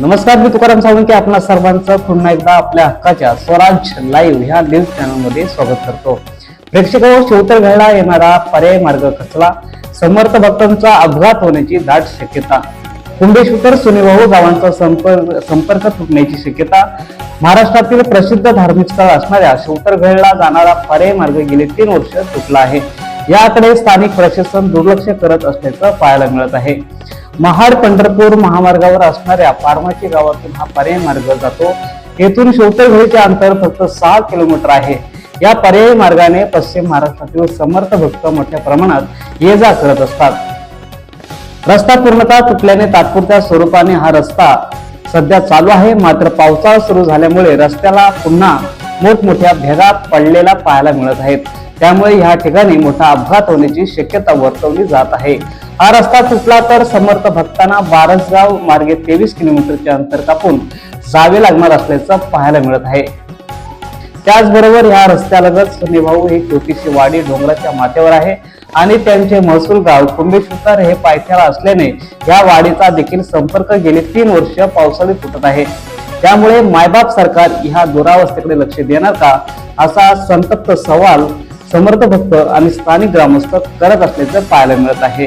नमस्कार मी तुकाराम सावंत आपणा सर्वांचं पुन्हा एकदा आपल्या हक्काच्या स्वराज लाईव्ह ह्या न्यूज चॅनलमध्ये स्वागत करतो. प्रेक्षकांवर शिवतर घडला येणारा पर्याय मार्ग खचला. समर्थ भक्तांचा अपघात होण्याची दाट शक्यता. कुंभेश्वर सुनेभाऊ गावांचा संपर्क संपर्क तुटण्याची शक्यता. महाराष्ट्रातील प्रसिद्ध धार्मिक स्थळ असणाऱ्या शिवतरगडला जाणारा पर्याय मार्ग गेले तीन वर्ष तुटला आहे. याकडे स्थानिक प्रशासन दुर्लक्ष करत असल्याचं पाहायला मिळत आहे. महाड पंढरपूर महामार्गावर असणाऱ्या पारमाची गावातून हा पर्यायी मार्ग जातो. येथून शिवतरघडीचे अंतर फक्त सहा किलोमीटर आहे. या पर्यायी मार्गाने पश्चिम महाराष्ट्रातील समर्थ भक्त मोठ्या प्रमाणात ये जा करत असतात. रस्ता पूर्णतः तुटल्याने तात्पुरत्या स्वरूपाने हा रस्ता सध्या चालू आहे. मात्र पावसाळा सुरू झाल्यामुळे रस्त्याला पुन्हा मोठमोठ्या भेगा पडलेला पाहायला मिळत आहेत. त्यामुळे ह्या ठिकाणी मोठा अपघात होण्याची शक्यता वर्तवली जात आहे. हा रस्ता तुटला तर समर्थ भक्तांना बारसगाव मार्गे तेवीस किलोमीटरचे अंतर कापून जावे लागणार असल्याचं पाहायला मिळत आहे. त्याचबरोबर ह्या रस्त्यालगत सनीभाऊ ही छोटीशी वाडी डोंगराच्या माथ्यावर आहे आणि त्यांचे महसूल गाव कुंभेश्वर हे पायथ्याला असल्याने या वाडीचा देखील संपर्क गेली तीन वर्ष पावसाळी तुटत आहे. त्यामुळे मायबाप सरकार ह्या दुरावस्थेकडे लक्ष देणार का असा संतप्त सवाल समर्थ भक्त आणि स्थानिक ग्रामस्थ करत असल्याचं पाहायला मिळत आहे.